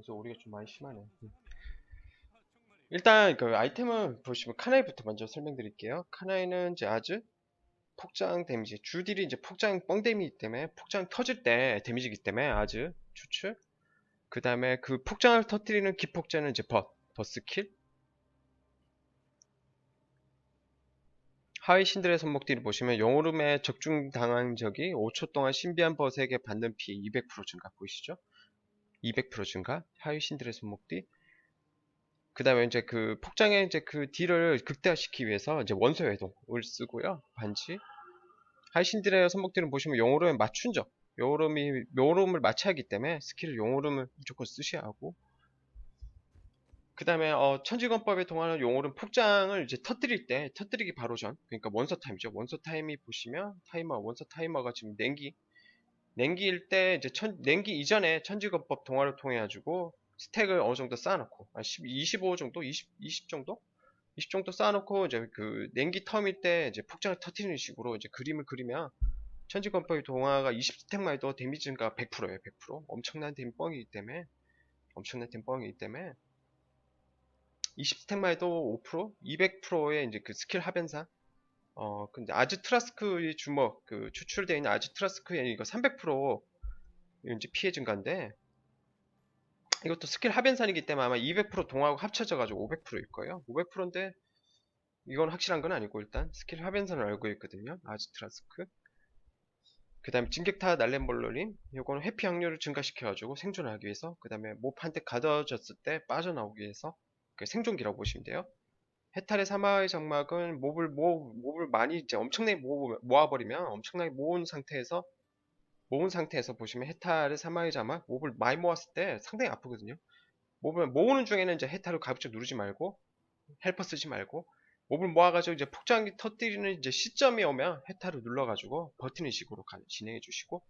그래서 우리가 좀 많이 심하네. 음. 일단 그 아이템은 보시면 카나이부터 먼저 설명드릴게요. 카나이는 이제 아즈 폭장 데미지 주딜이 이제 폭장 뻥 데미지 때문에 폭장 터질 때 데미지기 때문에 아즈 추출. 그 다음에 그 폭장을 터뜨리는 기폭제는 이제 버 버스킬. 하위 신들의 손목뒤를 보시면 용오름에 적중당한 적이 5초 동안 신비한 벗에게 받는 피200% 증가 보이시죠? 200% 증가? 하위 신들의 손목 뒤 그 다음에 이제 그 폭장의 이제 그 딜을 극대화시키기 위해서 이제 원소 회동을 쓰고요 반지. 하위 신들의 손목뒤를 보시면 용오름에 맞춘 적 용오름이 용오름을 맞춰야 하기 때문에 스킬을 용오름을 무조건 쓰셔야 하고. 그 다음에 어, 천지건법에 통하는 용어는 폭장을 이제 터뜨릴 때 터뜨리기 바로 전. 그러니까 원서 타임이죠. 원서 타임이 보시면 타이머 원서 타이머가 지금 냉기 냉기일 때 이제 천, 냉기 이전에 천지건법 동화를 통해 가지고 스택을 어느 정도 쌓아놓고 한 10, 25 정도? 20, 20 정도? 20 정도 쌓아놓고 이제 그 냉기 텀일 때 이제 폭장을 터뜨리는 식으로 이제 그림을 그리면 천지건법의 동화가 20스택만 해도 데미지 증가 100%예요 100% 엄청난 데미 뻥이기 때문에 엄청난 데미 뻥이기 때문에 20스택만 해도 5%, 200%의 이제 그 스킬 하변상. 어, 근데 아즈 트라스크의 주먹, 그 추출되어 있는 아즈 트라스크의 이거 300% 이제 피해 증가인데, 이것도 스킬 하변산이기 때문에 아마 200% 동하고 합쳐져가지고 500%일 거예요. 500%인데, 이건 확실한 건 아니고, 일단, 스킬 하변산을 알고 있거든요. 아즈 트라스크. 그 다음에 진격타 날렘볼러린, 요거는 회피 확률을 증가시켜가지고 생존을 하기 위해서, 그 다음에 몹한테 가둬졌을 때 빠져나오기 위해서, 그 생존기라고 보시면 돼요. 해탈의 사마의 장막은 몹을 모, 몹을 많이 이제 엄청나게 모, 모아버리면 엄청나게 모은 상태에서 모은 상태에서 보시면 해탈의 사마의 장막 몹을 많이 모았을 때 상당히 아프거든요. 몹을 모으는 중에는 이제 해탈을 가급적 누르지 말고 헬퍼 쓰지 말고 몹을 모아가지고 이제 폭장기 터뜨리는 이제 시점이 오면 해탈을 눌러가지고 버티는 식으로 가, 진행해 주시고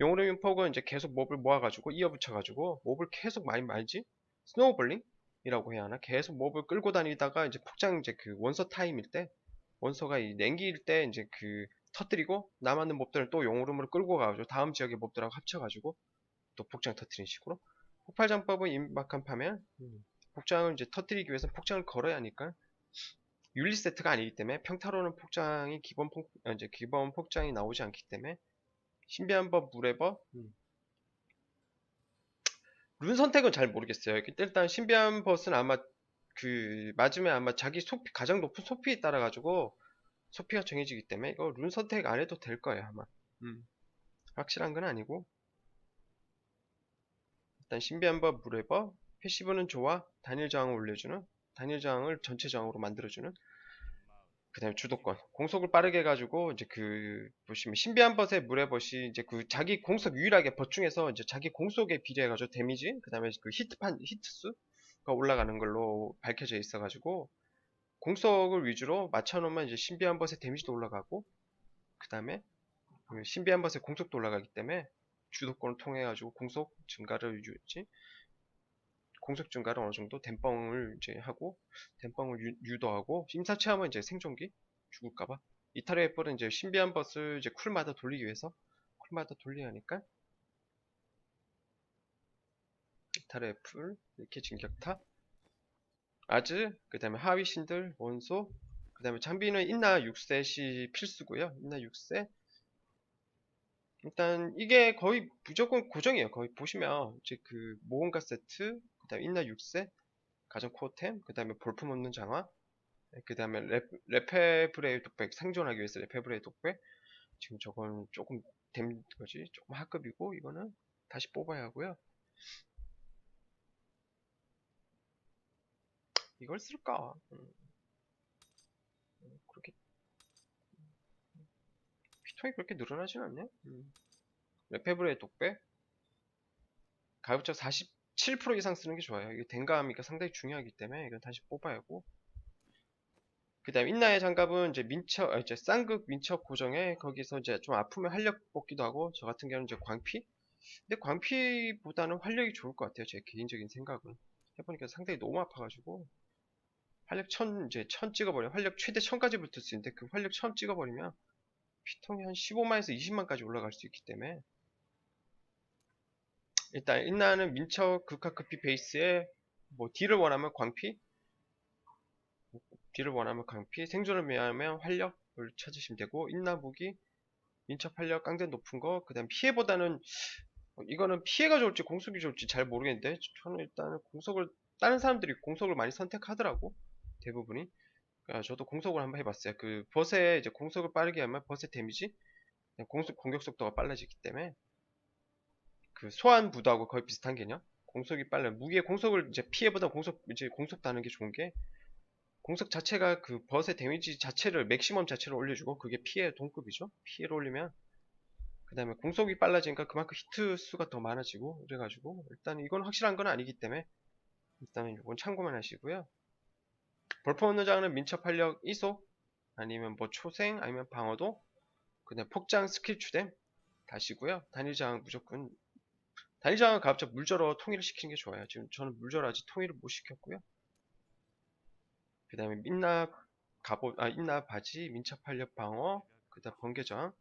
용으로 윤폭은 이제 계속 몹을 모아가지고 이어붙여가지고 몹을 계속 많이 말지 스노우볼링 이라고 해야 하나? 계속 몹을 끌고 다니다가 이제 폭장 이제 그 원서 타임일 때 원서가 이 냉기일 때 이제 그 터뜨리고 남았는 몹들을 또 용오름으로 끌고 가가지고 다음 지역의 몹들하고 합쳐가지고 또 폭장 터뜨리는 식으로. 폭발장법은 임박한 파면 음, 폭장을 이제 터뜨리기 위해서 폭장을 걸어야 하니까 윤리 세트가 아니기 때문에 평타로는 폭장이 기본 폭 아, 이제 기본 폭장이 나오지 않기 때문에 신비한 법 무례법 음, 룬 선택은 잘 모르겠어요. 일단 신비한 벗은 아마 그 맞으면 아마 자기 소피 가장 높은 소피에 따라 가지고 소피가 정해지기 때문에 이거 룬 선택 안 해도 될 거예요 아마. 음. 확실한 건 아니고 일단 신비한 법 무례법 패시브는 좋아 단일 저항을 올려주는 단일 저항을 전체 저항으로 만들어주는 그 다음에 주도권. 공속을 빠르게 해가지고 이제 그 보시면 신비한 벗의 벗이 이제 그 자기 공속 유일하게 벗 중에서 이제 자기 공속에 비례해가지고 데미지 그 다음에 그 히트판 히트수가 올라가는 걸로 밝혀져 있어가지고 공속을 위주로 맞춰놓으면 이제 신비한 벗의 데미지도 올라가고 그 다음에 그 신비한 벗의 공속도 올라가기 때문에 주도권을 통해 가지고 공속 증가를 유지 공속 증가를 어느 정도 댐뻥을 이제 하고 댐뻥을 유, 도하고 심사체험은 이제 생존기 죽을까봐. 이탈의 애플은 이제 신비한 버스를 이제 쿨마다 돌리기 위해서 쿨마다 돌리야 하니까 이탈의 애플 이렇게 진격타 아즈 그 다음에 하위 신들 원소 그 다음에 장비는 인나 6셋이 필수고요. 인나 6셋 일단 이게 거의 무조건 고정이에요. 거의 보시면 이제 그 모험가 세트 그 다음에 인나 6세 가장 코어템 그 다음에 볼품 없는 장화 그 다음에 레페브레이 독백 생존하기 위해서 레페브레이 독백. 지금 저건 조금 댐 거지? 조금 하급이고 이거는 다시 뽑아야 하고요. 이걸 쓸까? 음. 그렇게. 피통이 그렇게 늘어나진 않네? 음. 레페브레이 독백. 가급적 40 7% 이상 쓰는 게 좋아요. 이게 댕감이가 상당히 중요하기 때문에 이건 다시 뽑아야 하고. 그 다음 인나의 장갑은 이제 민첩, 아, 이제 쌍극 민첩 고정에 거기서 이제 좀 아프면 활력 뽑기도 하고 저 같은 경우는 이제 광피. 근데 광피보다는 활력이 좋을 것 같아요. 제 개인적인 생각은. 해보니까 상당히 너무 아파가지고 활력 천 이제 천 찍어버려 활력 최대 천까지 붙을 수 있는데 그 활력 천 찍어버리면 피통이 한 15만에서 20만까지 올라갈 수 있기 때문에 일단 인나는 민첩 극하크피 베이스에 뭐 딜을 원하면 광피 딜을 원하면 광피 생존을 위하면 활력을 찾으시면 되고 인나 무기 민첩 활력 깡대 높은 거 그 다음 피해보다는 어, 이거는 피해가 좋을지 공속이 좋을지 잘 모르겠는데 저는 일단은 공속을 다른 사람들이 공속을 많이 선택하더라고 대부분이. 아, 저도 공속을 한번 해봤어요. 그 버스의 이제 공속을 빠르게 하면 버스의 데미지 공속 공격 속도가 빨라지기 때문에 그 소환 부도하고 거의 비슷한 개념? 공속이 빨라 무기의 공속을 이제 피해보다 공속 이제 공속 다는 게 좋은 게 공속 자체가 그 버스의 데미지 자체를 맥시멈 자체를 올려주고 그게 피해 동급이죠? 피해를 올리면 그 다음에 공속이 빨라지니까 그만큼 히트 수가 더 많아지고 그래가지고 일단 이건 확실한 건 아니기 때문에 일단은 이건 참고만 하시고요. 벌퍼 없는 장은 민첩 활력 이소 아니면 뭐 초생 아니면 방어도 그다음 폭장 스킬 추뎀 다시고요. 단일장 무조건 단일장은 가급적 물절어 통일을 시키는 게 좋아요 지금 저는 물절어 아직 통일을 못 시켰고요 그 다음에 민나 갑옷 아 인나 바지 민첩 활력 방어 그 다음 번개장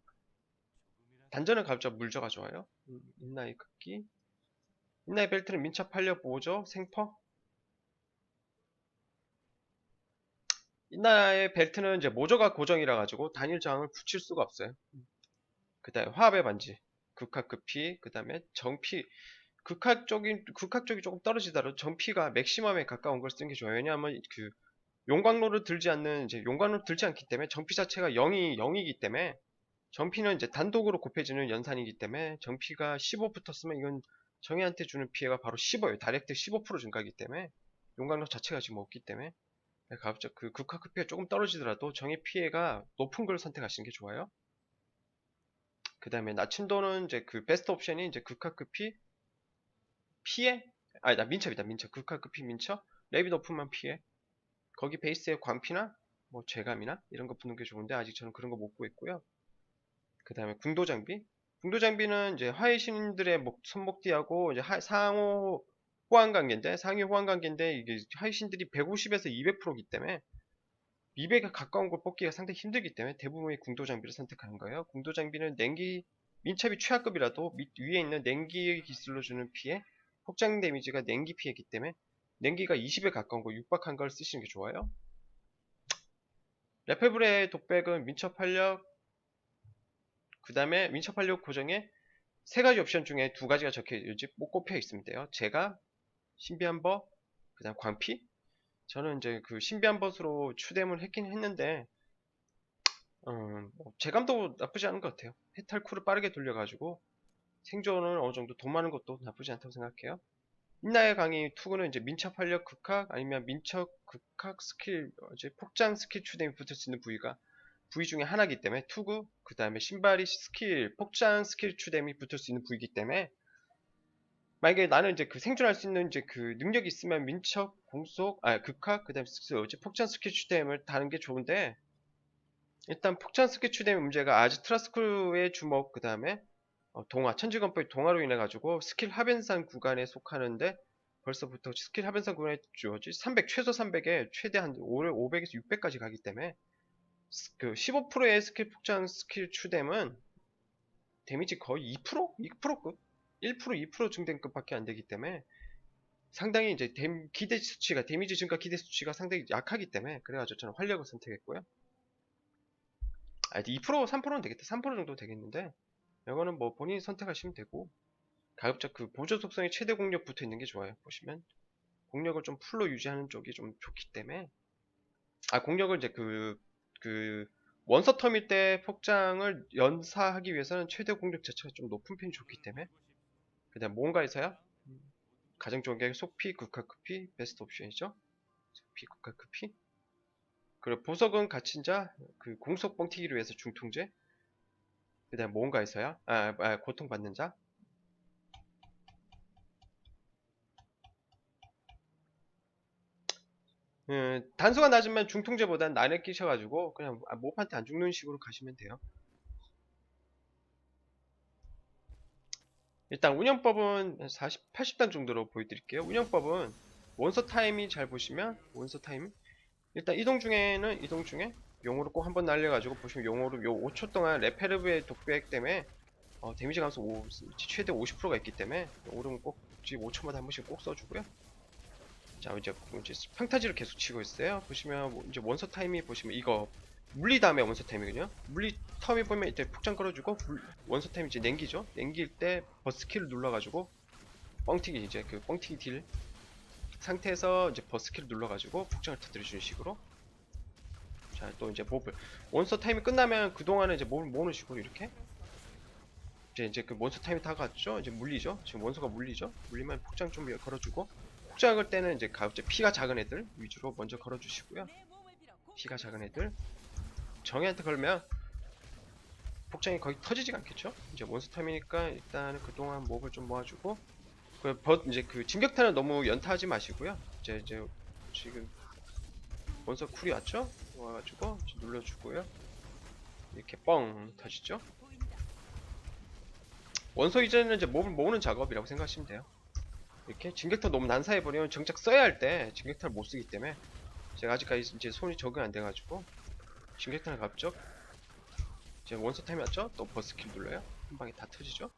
단전은 가급적 물저가 좋아요. 음, 인나의 극기. 인나의 벨트는 민첩 활력 보호죠. 생퍼. 인나의 벨트는 이제 모저가 고정이라 가지고 단일 저항을 붙일 수가 없어요. 그 다음에 화합의 반지. 극학 급피. 그 다음에 정피. 극학 쪽이 극학 쪽이 조금 떨어지더라도 정피가 맥시멈에 가까운 걸 쓰는 게 좋아요. 왜냐하면 그 용광로를 들지 않는 이제 용광로를 들지 않기 때문에 정피 자체가 0이 0이기 때문에 정피는 이제 단독으로 곱해지는 연산이기 때문에 정피가 15 붙었으면 이건 정의한테 주는 피해가 바로 15예요. 다이렉트 15% 증가이기 때문에 용광로 자체가 지금 없기 때문에 가급적 그 극화크 피해가 조금 떨어지더라도 정의 피해가 높은 걸 선택하시는 게 좋아요. 그 다음에 나침도는 이제 그 베스트 옵션이 이제 극화크 피 피해 아니 나 민첩이다 민첩 극화크 피 민첩 랩이 높으면 피해 거기 베이스에 광피나 뭐 죄감이나 이런 거 붙는 게 좋은데 아직 저는 그런 거 못 구했고요. 그 다음에 궁도 장비. 궁도 장비는 이제 하위 신들의 목, 손목띠하고 이제 하- 상호 호환 관계인데 상위 호환 관계인데 이게 하위 신들이 150에서 200%이기 때문에 200에 가까운 걸 뽑기가 상당히 힘들기 때문에 대부분의 궁도 장비를 선택하는 거예요. 궁도 장비는 냉기 민첩이 최하급이라도 밑 위에 있는 냉기 기술로 주는 피해 폭장 데미지가 냉기 피해이기 때문에 냉기가 20에 가까운 거 육박한 걸 쓰시는 게 좋아요. 레페블의 독백은 민첩 활력 그 다음에 민첩 활력 고정에 세 가지 옵션 중에 두 가지가 적혀 있지 꼽혀 있으면 돼요. 제가 신비한 버, 그 다음 광피. 저는 이제 그 신비한 벗으로 추뎀을 했긴 했는데, 음, 뭐 제감도 나쁘지 않은 것 같아요. 해탈 쿨을 빠르게 돌려가지고 생존을 어느 정도 돈 많은 것도 나쁘지 않다고 생각해요. 인나의 강의 투구는 이제 민첩 활력 극학 아니면 민첩 극학 스킬, 어, 이제 폭장 스킬 추뎀이 붙을 수 있는 부위가 부위 중에 하나이기 때문에 투구, 그 다음에 신발이 스킬, 폭장 스킬 추뎀이 붙을 수 있는 부위이기 때문에 만약에 나는 이제 그 생존할 수 있는 이제 그 능력이 있으면 민첩, 공속, 아 극학, 그 다음에 이제 폭장 스킬 추뎀을 다는 게 좋은데 일단 폭장 스킬 추뎀의 문제가 아즈 트라스크의 주먹, 그 다음에 어, 동화, 천지건법의 동화로 인해 가지고 스킬 하변산 구간에 속하는데 벌써부터 스킬 하변산 구간에 주어지 300 최소 300에 최대 한 500에서 600까지 가기 때문에 그 15%의 스킬 폭장 스킬 추뎀은 데미지 거의 2%? 2%급? 1% 2% 증대급밖에 안 되기 때문에 상당히 이제 데, 기대 수치가 데미지 증가 기대 수치가 상당히 약하기 때문에 그래가지고 저는 활력을 선택했고요. 아, 2% 3%는 되겠다. 3% 정도 되겠는데 이거는 뭐 본인이 선택하시면 되고 가급적 그 보조 속성의 최대 공력 붙어 있는 게 좋아요. 보시면 공력을 좀 풀로 유지하는 쪽이 좀 좋기 때문에 아 공력을 이제 그 그 원서 텀일 때 폭장을 연사하기 위해서는 최대 공격 자체가 좀 높은 편이 좋기 때문에 그다음 뭔가에서야 가장 좋은 게 속피, 극하크피, 베스트 옵션이죠. 속피, 극하크피. 그리고 보석은 갇힌 자, 그 공속 뻥튀기를 위해서 중통제. 그다음 뭔가에서야 아, 아 고통받는 자. 음, 단수가 낮으면 중통제보단 난에 끼셔가지고 그냥 아, 모판테 안 죽는 식으로 가시면 돼요. 일단 운영법은 40, 80단 정도로 보여드릴게요. 운영법은 원서 타임이 잘 보시면 원서 타임 일단 이동 중에는 이동 중에 용어로 꼭 한번 날려가지고 보시면 용어로 요 5초 동안 레페르브의 독백 때문에 어, 데미지 감소 오- 최대 50%가 있기 때문에 오른 꼭 지금 5초마다 한 번씩 꼭 써주고요. 자 이제 이제 평타지를 계속 치고 있어요. 보시면 뭐 이제 원서 타임이 보시면 이거 물리 다음에 원서 타임이거든요. 물리 타임이 보면 이제 폭장 걸어주고 물- 원서 타임 이제 냉기죠. 냉길 때 버스키를 눌러가지고 뻥튀기 이제 그 뻥튀기 딜 상태에서 이제 버스키를 눌러가지고 폭장을 터뜨려주는 식으로 자 또 이제 몹을 원서 타임이 끝나면 그 동안은 이제 몹을 모으는 식으로 이렇게 이제 이제 그 원서 타임이 다 갔죠. 이제 물리죠. 지금 원서가 물리죠. 물리면 폭장 좀 걸어주고 폭장 걸 때는 이제 가- 이제 피가 작은 애들 위주로 먼저 걸어주시고요. 피가 작은 애들 정의한테 걸면 폭장이 거의 터지지가 않겠죠. 이제 원서 타임이니까 일단은 그동안 몹을 좀 모아주고 그 버, 이제 그 진격탄은 너무 연타하지 마시고요. 이제 이제 지금 원서 쿨이 왔죠? 와가지고 눌러주고요. 이렇게 뻥 터지죠. 원소 이제는 이제 몹을 모으는 작업이라고 생각하시면 돼요. 이렇게 진격탄 너무 난사해버리면 정작 써야 할 때 진격탄을 못 쓰기 때문에 제가 아직까지 이제 손이 적응 안 돼가지고 진격탄을 갑죠. 이제 원소 타임 왔죠? 또 버스킬 눌러요. 한 방에 다 터지죠.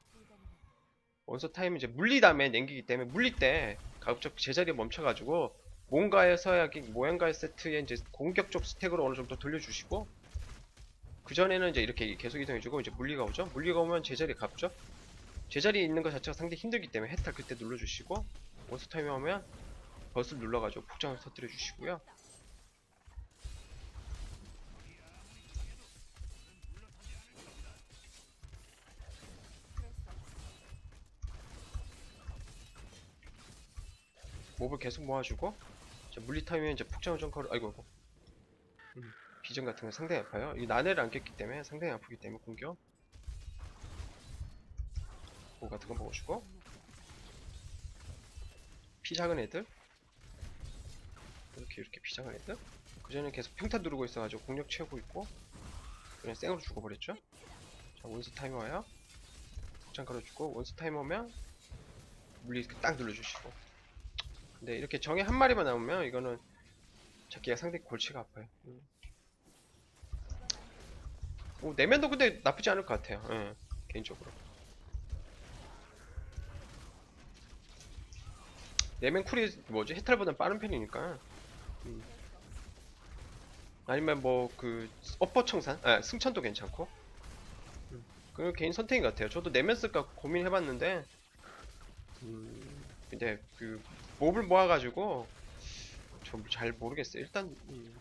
원소 타임 이제 물리 다음에 냉기기 때문에 물리 때 가급적 제자리에 멈춰가지고 뭔가의 서약이 모양가의 세트에 이제 공격적 스택으로 어느 정도 돌려주시고 그 전에는 이제 이렇게 계속 이동해주고 이제 물리가 오죠. 물리가 오면 제자리에 갑죠. 제자리에 있는 것 자체가 상당히 힘들기 때문에 해탈 그때 눌러주시고 원스 타임이 오면 버스를 눌러가지고 폭장을 터뜨려 주시고요. 몹을 계속 모아주고 자, 물리 타임에 이제 폭장을 좀 걸어 아이고 아이고. 음, 비전 같은 거 상당히 아파요. 이 난해를 안 깼기 때문에 상당히 아프기 때문에 공격. 뭐 같은 거 먹어주고. 피 작은 애들. 이렇게 이렇게 피 작은 애들. 그 전에 계속 평타 누르고 있어가지고 공력 채우고 있고 그냥 생으로 죽어버렸죠. 자 원스 타임 와요. 폭장 걸어주고 원스 타임 오면 물리 딱 눌러주시고 근데 이렇게 정에 한 마리만 나오면 이거는 잡기가 상당히 골치가 아파요. 음. 오, 내면도 근데 나쁘지 않을 것 같아요. 예, 개인적으로. 내면 쿨이 뭐지? 해탈보단 빠른 편이니까. 음. 아니면 뭐 그 업버 청산? 아 승천도 괜찮고. 음. 그 개인 선택인 것 같아요. 저도 내면 쓸까 고민해봤는데 음, 근데 그 몹을 모아가지고 좀 잘 모르겠어요. 일단 음.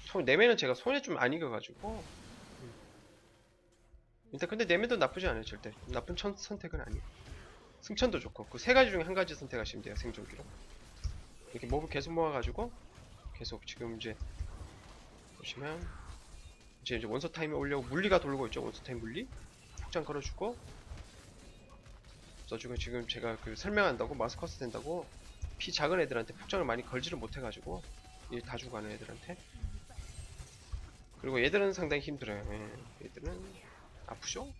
손 내면은 제가 손에 좀 안 익어가지고. 음. 일단 근데 내면도 나쁘지 않아요 절대. 나쁜 천, 선택은 아니에요. 승천도 좋고 그 세 가지 중에 한 가지 선택하시면 돼요 생존기로. 이렇게 몹을 계속 모아가지고 계속 지금 이제 보시면 이제 이제 원서 타임에 올려고 물리가 돌고 있죠. 원서 타임 물리. 폭장 걸어주고 써주고 지금 제가 그 설명한다고 마스커스 된다고 피 작은 애들한테 폭장을 많이 걸지를 못해가지고 이다 죽어가는 애들한테 그리고 얘들은 상당히 힘들어요 예, 얘들은 아프죠?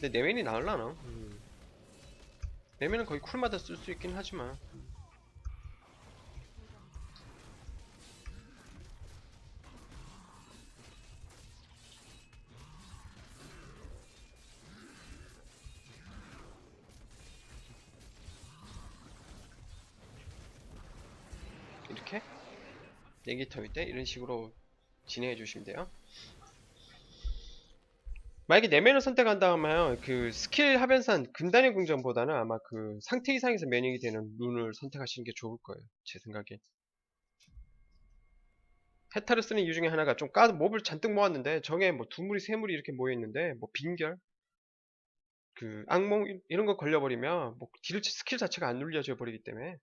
근데 내면이 나을라나? 음. 내면은 거의 쿨마다 쓸 수 있긴 하지만 음. 내기 터일 때 이런 식으로 진행해 주시면 돼요. 만약에 내면을 선택한다면 그 스킬 하변산 금단의 궁전보다는 아마 그 상태 이상에서 면역이 되는 룬을 선택하시는 게 좋을 거예요. 제 생각엔. 헤타를 쓰는 이유 중에 하나가 좀 까, 몹을 잔뜩 모았는데 정에 뭐두 무리 세 무리 이렇게 모여 있는데 뭐 빈결 그 악몽 이- 이런 거 걸려버리면 뭐딜 스킬 자체가 안 눌려져 버리기 때문에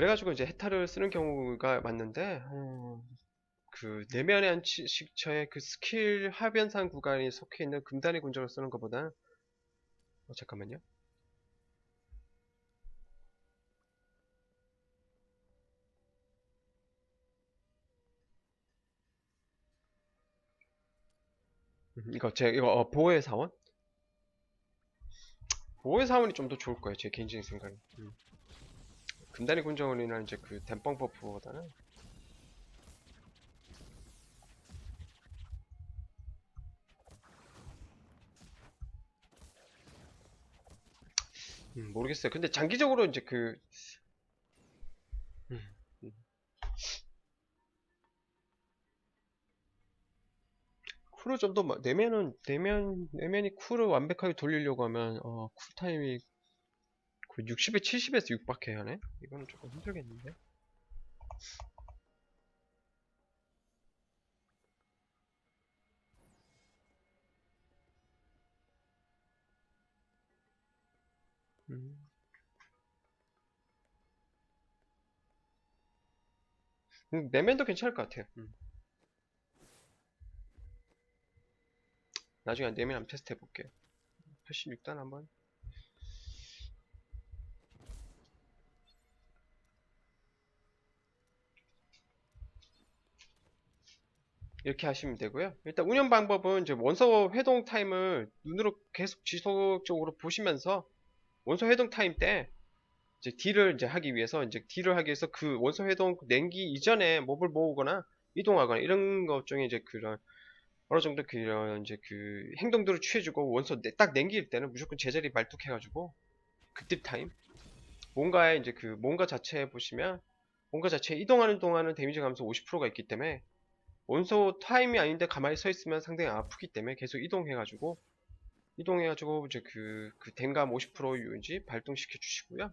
그래가지고 이제 헤타를 쓰는 경우가 맞는데 음, 그 내면의 안식처의 그 스킬 하변상 구간이 속해 있는 금단의 군적을 쓰는 것보다 어, 잠깐만요. 음, 이거 제 이거 어, 보호의 사원? 보호의 사원이 좀 더 좋을 거예요. 제 개인적인 생각에. 음. 금단의 군정원이나 이제 그 댐뻥 버프보다는 음, 모르겠어요. 근데 장기적으로 이제 그 음, 음. 쿨을 좀 더 내면은 내면 내면이 쿨을 완벽하게 돌리려고 하면 어, 쿨 타임이 그 60에 70에서 6밖에 하네? 이거는 조금 힘들겠는데? 음. 음, 내면도 괜찮을 것 같아요. 음. 나중에 내면 한번 테스트 해볼게요. 86단 한번. 이렇게 하시면 되고요. 일단 운영 방법은 이제 원서 회동 타임을 눈으로 계속 지속적으로 보시면서 원서 회동 타임 때 이제 딜을 이제 하기 위해서 이제 딜을 하기 위해서 그 원서 회동 냉기 이전에 몹을 모으거나 이동하거나 이런 것 중에 이제 그런 어느 정도 그런 이제 그 행동들을 취해주고 원서 내- 딱 냉길 때는 무조건 제자리 말뚝해가지고 극딜 타임 뭔가에 이제 그 뭔가 자체에 보시면 뭔가 자체에 이동하는 동안은 데미지 감소 50%가 있기 때문에 원소 타임이 아닌데 가만히 서 있으면 상당히 아프기 때문에 계속 이동해가지고 이동해가지고 이제 그, 그 댕감 50% 유지 발동시켜 주시고요.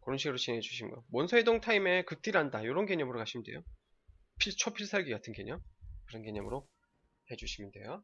그런 식으로 진행해 주시면 거. 원소 이동 타임에 극딜한다 이런 개념으로 가시면 돼요. 필, 초필살기 같은 개념 그런 개념으로 해주시면 돼요.